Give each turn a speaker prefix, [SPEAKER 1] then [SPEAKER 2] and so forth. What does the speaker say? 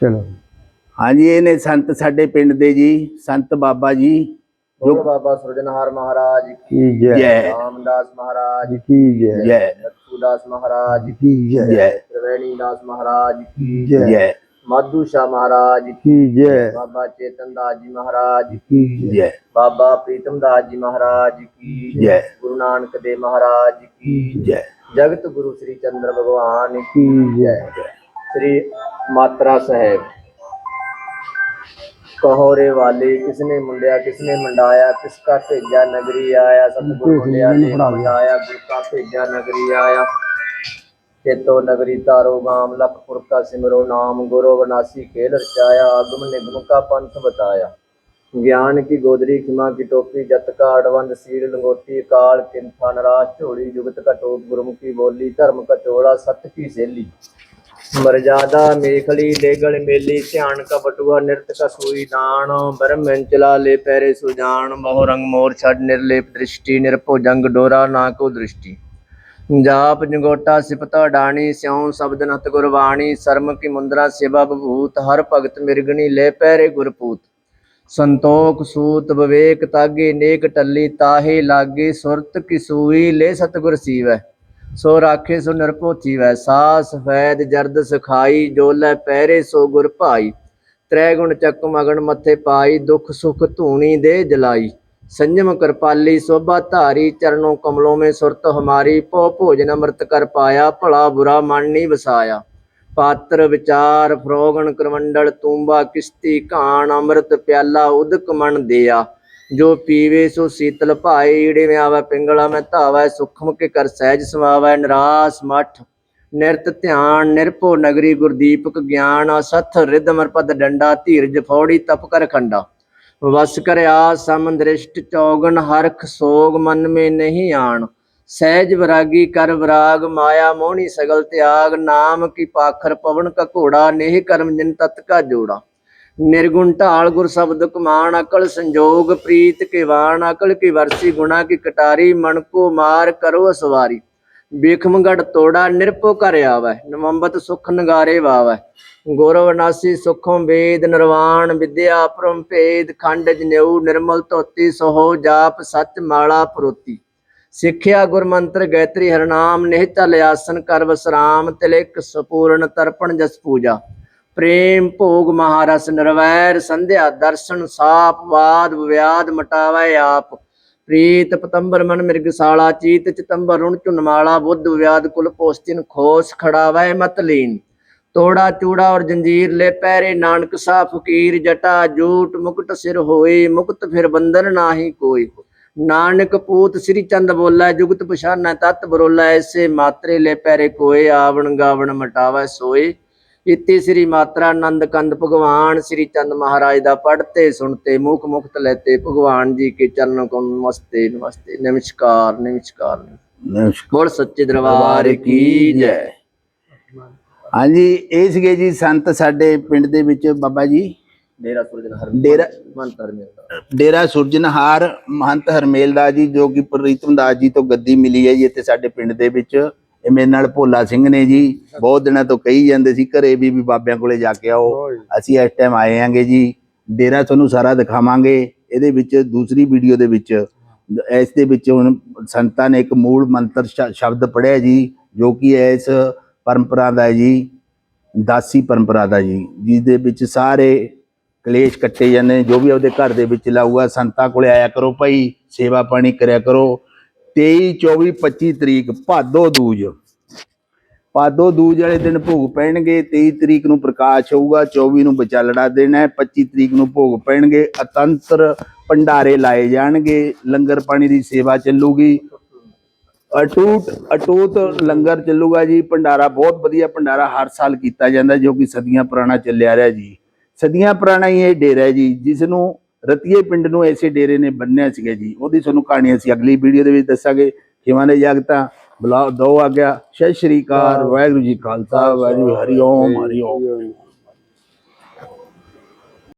[SPEAKER 1] ਚਲੋ
[SPEAKER 2] ਹਾਂਜੀ ਇਹ ਨੇ ਸੰਤ ਸਾਡੇ ਪਿੰਡ ਦੇ ਜੀ ਸੰਤ ਬਾਬਾ ਜੀ
[SPEAKER 3] ਜੋ ਬਾਬਾ ਸੁਰਜਨਹਾਰ ਮਹਾਰਾਜ ਕੀ
[SPEAKER 1] ਜੈ
[SPEAKER 2] ਜੈ
[SPEAKER 3] ਰਾਮਦਾਸ ਮਹਾਰਾਜ
[SPEAKER 1] ਕੀ ਜੈ
[SPEAKER 2] ਜੈ
[SPEAKER 3] ਲਖੂਦਾਸ ਮਹਾਰਾਜ
[SPEAKER 1] ਕੀ ਜੈ
[SPEAKER 2] ਜੈ
[SPEAKER 3] ਤ੍ਰਿਵੇਣੀ ਦਾਸ ਮਹਾਰਾਜ ਕੀ
[SPEAKER 1] ਜੈ
[SPEAKER 2] ਜੈ
[SPEAKER 3] ਮਾਧੂ ਸ਼ਾਹ ਮਹਾਰਾਜ
[SPEAKER 1] ਕੀ ਜੈ
[SPEAKER 3] ਬਾਬਾ ਚੇਤਨ ਦਾਸ ਜੀ ਮਹਾਰਾਜ
[SPEAKER 1] ਕੀ
[SPEAKER 2] ਜੈ
[SPEAKER 3] ਬਾਬਾ ਪ੍ਰੀਤਮ ਦਾਸ ਜੀ ਮਹਾਰਾਜ ਕੀ
[SPEAKER 2] ਜੈ
[SPEAKER 3] ਗੁਰੂ ਨਾਨਕ ਦੇਵ ਮਹਾਰਾਜ ਕੀ
[SPEAKER 2] ਜੈ
[SPEAKER 3] ਜਗਤ ਗੁਰੂ ਸ੍ਰੀ ਚੰਦਰ ਭਗਵਾਨ
[SPEAKER 1] ਕੀ ਜੈ
[SPEAKER 3] ਸ੍ਰੀ ਮਾਤਰਾ ਸਾਹਿਬ। ਕਹੋਰੇ ਵਾਲੇ ਕਿਸਨੇ ਮੁੰਡਿਆ ਕਿਸਨੇ ਮੰਡਾਇਆ ਕਿਸ ਕਾ ਭੇਜਿਆ ਨਗਰੀ ਆਇਆ ਸਤਿਗੁਰ ਮੁੰਡਿਆ ਨੇ ਮੰਡਾਇਆ ਗੁਰ ਕਾ ਭੇਜਿਆ ਨਗਰੀ ਆਇਆ। ਚੇਤੋ ਨਗਰੀ ਤਾਰੋ ਗਾਮ ਲਖਪੁਰ ਕਾ ਸਿਮਰੋ ਨਾਮ ਗੁਰੂ ਬਨਾਸੀ ਖੇਲ ਰਚਾਇਆ ਆਗਮ ਨਿਗਮ ਕਾ ਪੰਥ ਬਤਾਇਆ। ਗਿਆਨ ਕੀ ਗੋਦਰੀ ਖਿਮਾ ਕੀ ਟੋਪੀ ਜਤ ਕਾ ਅੜਵੰਦ ਸੀਲ ਲੰਗੋਟੀ ਕਾਲ ਕਿੰਥਾ ਨਰਾਜ ਝੋਲੀ ਜੁਗਤ ਕਾ ਟੋਪ ਗੁਰਮੁਖੀ ਬੋਲੀ ਧਰਮ ਕਾ ਚੋਲਾ ਸਤ ਕੀ ਸੇਲੀ। ਮਰਜ਼ਾਦਾ ਮੇਖਲੀ ਲੇਗਲ ਮੇਲੀ ਧਿਆਨ ਕਾ ਬਟੂਆ ਨਿਰਤ ਕਾ ਸੂਈ ਦਾਨ ਬਰਮਨ ਚਲਾ ਲੈ ਪੈਰੇ ਸੁਜਾਨ ਬਹੁ ਰੰਗ ਮੋਰ ਛੱਡ ਨਿਰਲੇਪ ਦ੍ਰਿਸ਼ਟੀ ਨਿਰਭੋ ਜੰਗ ਡੋਰਾ ਨਾ ਕੋ ਦ੍ਰਿਸ਼ਟੀ। ਜਾਪ ਜੰਗੋਟਾ ਸਿਪਤਾ ਡਾਣੀ, ਸਿਉ ਸ਼ਬਦ ਨਤ ਗੁਰਬਾਣੀ, ਸਰਮ ਕੀ ਮੁੰਦਰਾ ਸੇਵਾ ਬਭੂਤ ਹਰ ਭਗਤ ਮਿਰਗਣੀ ਲੈ ਪੈਰੇ ਗੁਰਪੂਤ। ਸੰਤੋਖ ਸੂਤ ਵਿਵੇਕ ਤਾਗੇ, ਨੇਕ ਟੱਲੀ ਤਾਹੇ ਲਾਗੇ, ਸੁਰਤ ਕੀ ਸੂਈ ਲੈ ਸਤਗੁਰ ਸੀਵੈ। ਸੋ ਰਾਖੇ ਸੋ ਨਿਰਭਉ ਵੈ, ਸਾਸ ਫੈਦ ਜਰਦ ਸਖਾਈ ਜੋ ਲੈ ਪਹਿਰੇ ਸੋ ਗੁਰ ਭਾਈ। ਤ੍ਰੈ ਗੁਣ ਚੱਕ ਮਗਣ ਮੱਥੇ ਪਾਈ, ਦੁਖ ਸੁਖ ਧੂਣੀ ਦੇ ਜਲਾਈ। ਸੰਜਮ ਕਿਰਪਾਲੀ, ਸੋਭਾ ਧਾਰੀ, ਚਰਨੋਂ ਕਮਲੋਂ ਮੇ ਸੁਰਤ ਹਮਾਰੀ ਭੋ ਭੋਜਨ ਅੰਮ੍ਰਿਤ ਕਰ ਪਾਇਆ, ਭਲਾ ਬੁਰਾ ਮਨ ਨਹੀਂ ਵਸਾਇਆ। ਪਾਤਰ ਵਿਚਾਰ ਫਰੋਗਣ ਕਰਮੰਡਲ, ਤੂੰਬਾ ਕਿਸ਼ਤੀ ਘਾਣ ਅੰਮ੍ਰਿਤ ਪਿਆਲਾ ਉਦਕ ਮਨ ਦਿਆ। ਜੋ ਪੀਵੇ ਸੋ ਸੀਤਲ ਭਾਈ ਈੜੇ ਮੈਂ ਆਵੇ, ਪਿੰਗਲਾ ਮੈਂ ਧਾਵੈ, ਸੁਖਮ ਕੇ ਕਰ ਸਹਿਜ ਸਮਾਵੈ, ਨਿਰਾਸ ਮਠ, ਨਿਰਤ ਧਿਆਨ, ਨਿਰਭਉ ਨਗਰੀ ਗੁਰਦੀਪਕ ਗਿਆਨ ਅਸਥ ਰਿਧ ਮਰਪਦ ਡੰਡਾ, ਧੀਰਜ ਫੌੜੀ ਤਪ ਕਰ ਖੰਡਾ। ਵਸ ਕਰਿਆ ਸਮਦ੍ਰਿਸ਼ਟ ਚੌਗਣ ਹਰਖ ਸੋਗ ਮਨ ਮੇ ਨਹੀਂ ਆਣ। ਸਹਿਜ ਵਿਰਾਗੀ ਕਰ ਵਿਰਾਗ, ਮਾਇਆ ਮੋਹਣੀ ਸਗਲ ਤਿਆਗ, ਨਾਮ ਕੀ ਪਾਖਰ ਪਵਨ ਕਾ ਘੋੜਾ, ਨੇਹ ਕਰਮ ਜਿਨ ਤਤ ਕਾ ਜੋੜਾ। ਨਿਰਗੁਣ ਢਾਲ ਗੁਰ ਸ਼ਬਦ ਕਮਾਨ, ਅਕਲ ਸੰਜੋਗ ਪ੍ਰੀਤ ਕੇ ਵਾਣ ਅਕਲ ਕੀ ਵਰਸੀ ਗੁਣਾ ਕੀ ਕਟਾਰੀ, ਮਨ ਕੋ ਮਾਰ ਕਰੋ ਸਵਾਰੀ ਬੇਖਮਗੜ ਤੋੜਾ ਨਿਰਪੋ ਕਰ ਆਵੈ, ਨਵੰਬਤ ਸੁਖ ਨਗਾਰੇ ਵਾਵੈ। ਗੌਰਵ ਨਾਸੀ ਸੁਖਮ ਵੇਦ ਨਿਰਵਾਣ, ਵਿਦਿਆ ਪਰਮ ਭੇਦ, ਖੰਡ ਜਨੇਊ, ਨਿਰਮਲ ਧੋਤੀ, ਸੋਹੋ ਜਾਪ, ਸਚ ਮਾਲਾ ਪ੍ਰੋਤੀ। ਸਿੱਖਿਆ ਗੁਰ ਮੰਤਰ ਗੈਤਰੀ ਹਰਨਾਮ, ਨਿਹਚਲ ਆਸਨ ਕਰ ਵਸਰਾਮ ਤਿਲਕ ਸਪੂਰਨ ਤਰਪਣ ਜਸ ਪੂਜਾ। ਪ੍ਰੇਮ ਭੋਗ ਮਹਾਰਸ ਨਿਰਵੈਰ, ਸੰਧਿਆ ਦਰਸ਼ਨ ਸਾਪ, ਵਾਦ ਵਿਆਦ ਮਟਾਵੈ ਆਪ। ਪ੍ਰੀਤ ਪਤੰਬਰ ਮਨ ਮਿਰਗਸਾਲਾ, ਚੀਤ ਚਤੰਬਰ ਰੁਣ ਚੁਨਮਾਲਾ ਬੁੱਧ ਵਿਆਦ ਕੁਲ ਪੋਸਤਿਨ ਖੋਸ ਖੜਾਵੈ ਮਤਲੀਨ ਤੋੜਾ ਚੂੜਾ ਔਰ ਜੰਜੀਰ ਲੈ ਪੈਰੇ ਨਾਨਕ ਸਾ ਫਕੀਰ, ਜਟਾ ਜੂਟ ਮੁਕਟ ਸਿਰ ਹੋਏ, ਮੁਕਤ ਫਿਰ ਬੰਧਨ ਨਾਹੀ ਕੋਈ। ਨਾਨਕ ਪੂਤ ਸ੍ਰੀ ਚੰਦ ਬੋਲਾ, ਜੁਗਤ ਪਛਾਨੈ ਤਤ ਬਰੋਲਾ, ਐਸੇ ਮਾਤਰੇ ਲੈ ਪੈਰੇ ਕੋਏ, ਆਵਣ ਗਾਵਣ ਮਟਾਵੈ ਸੋਏ। ਇਤੇ ਸ੍ਰੀ ਮਾਤਰਾ ਆਨੰਦ ਕੰਦ ਭਗਵਾਨ ਸ੍ਰੀ ਚੰਦ ਮਹਾਰਾਜ ਦਾ ਪੜ੍ਹਤੇ ਸੁਣਤੇ ਮੁਖ ਮੁਖਤ ਲੈਤੇ ਭਗਵਾਨ ਜੀ ਕੇ ਚਰਨ ਕੋ ਨਮਸਤੇ ਨਮਸਤੇ ਨਮਸਕਾਰ ਨਮਸਕਾਰ।
[SPEAKER 2] ਨਮਸਕਾਰ।
[SPEAKER 3] ਸੱਚੇ ਦਰਬਾਰ ਕੀ ਜੈ।
[SPEAKER 2] ਹਾਂਜੀ ਇਹ ਸੀਗੇ ਜੀ ਸੰਤ ਸਾਡੇ ਪਿੰਡ ਦੇ ਵਿੱਚ ਬਾਬਾ ਜੀ।
[SPEAKER 3] ਡੇਰਾ ਸੁਰਜਨ ਹਰ
[SPEAKER 2] ਡੇਰਾ
[SPEAKER 3] ਮੰਤਰ ਮਿਲਦਾ
[SPEAKER 2] ਡੇਰਾ ਸੁਰਜਨਹਾਰ ਮਹੰਤ ਹਰਮੇਲ ਦਾਸ ਜੀ ਜੋ ਕਿ ਪ੍ਰੀਤਮ ਦਾਸ ਜੀ ਤੋਂ ਗੱਦੀ ਮਿਲੀ ਹੈ ਜੀ ਇੱਥੇ ਸਾਡੇ ਪਿੰਡ ਦੇ ਵਿੱਚ। ਇਹ ਮੇਰੇ ਨਾਲ ਭੋਲਾ ਸਿੰਘ ਨੇ ਜੀ ਬਹੁਤ ਦਿਨਾਂ ਤੋਂ ਕਹੀ ਜਾਂਦੇ ਸੀ ਘਰੇ ਵੀ ਵੀ ਬਾਬਿਆਂ ਕੋਲੇ ਜਾ ਕੇ ਆਓ। ਅਸੀਂ ਇਸ ਟਾਈਮ ਆਏ ਆਂਗੇ ਜੀ ਡੇਰਾ ਤੁਹਾਨੂੰ ਸਾਰਾ ਦਿਖਾਵਾਂਗੇ। ਇਹਦੇ ਵਿੱਚ ਦੂਸਰੀ ਵੀਡੀਓ ਦੇ ਵਿੱਚ ਇਸ ਦੇ ਵਿੱਚ ਹੁਣ ਸੰਤਾਂ ਨੇ ਇੱਕ ਮੂਲ ਮੰਤਰ ਸ਼ਬਦ ਪੜਿਆ ਜੀ ਜੋ ਕਿ ਇਸ ਪਰੰਪਰਾ ਦਾ ਜੀ ਦਾਸੀ ਪਰੰਪਰਾ ਦਾ ਜੀ ਜਿਸ ਦੇ ਵਿੱਚ ਸਾਰੇ ਕਲੇਸ਼ ਕੱਟੇ ਜਾਂਦੇ ਜੋ ਵੀ ਆਪਦੇ ਘਰ ਦੇ ਵਿੱਚ ਲਾਊਗਾ ਸੰਤਾਂ ਕੋਲੇ ਆਇਆ ਕਰੋ ਭਾਈ ਸੇਵਾ ਪਾਣੀ ਕਰਿਆ ਕਰੋ। 23 24 25 ਤਰੀਕ, ਭਾਦੋ ਦੂਜ। ਭਾਦੋ ਦੂਜ ਵਾਲੇ ਦਿਨ ਭੋਗ ਪੈਣਗੇ 23 ਤਰੀਕ ਨੂੰ ਪ੍ਰਕਾਸ਼ ਹੋਊਗਾ 24 ਨੂੰ ਵਿਚਾਲੜਾ ਦਿਨ ਹੈ 25 ਤਰੀਕ ਨੂੰ ਭੋਗ ਪੈਣਗੇ, ਅਤੰਤਰ ਭੰਡਾਰੇ ਲਾਏ ਜਾਣਗੇ, ਲੰਗਰ ਪਾਣੀ ਦੀ ਸੇਵਾ ਚੱਲੂਗੀ। ਅਟੂਟ ਅਟੂਟ ਲੰਗਰ ਚੱਲੂਗਾ ਜੀ, ਭੰਡਾਰਾ ਬਹੁਤ ਵਧੀਆ ਭੰਡਾਰਾ ਹਰ ਸਾਲ ਕੀਤਾ ਜਾਂਦਾ, ਜੋ ਕਿ ਸਦੀਆਂ ਪੁਰਾਣਾ ਚੱਲਿਆ ਰਿਹਾ ਜੀ। ਸਦੀਆਂ ਪੁਰਾਣਾ ਹੀ ਇਹ ਡੇਰਾ ਹੈ ਜੀ ਜਿਸ ਨੂੰ ਰਤੀਏ ਪਿੰਡ ਨੂੰ ਐਸੇ ਡੇਰੇ ਨੇ ਬੰਨਿਆ ਸੀਗਾ ਜੀ। ਉਹਦੀ ਤੁਹਾਨੂੰ ਕਹਾਣੀ ਅਸੀਂ ਅਗਲੀ ਵੀਡੀਓ ਦੇ ਵਿੱਚ ਦੱਸਾਂਗੇ। ਕਿਵਾਂ ਦੇ ਜਗਤਾ ਬੁਲਾਓ ਦੋ ਆ ਗਿਆ। ਸਤਿ ਸ਼੍ਰੀ ਅਕਾਲ, ਵਾਹਿਗੁਰੂ ਜੀ ਖਾਲਸਾ, ਵਾਹਿਗੁਰੂ ਜੀ ਕੀ ਹਰੀ ਓਮ ਹਰੀ ਓਮ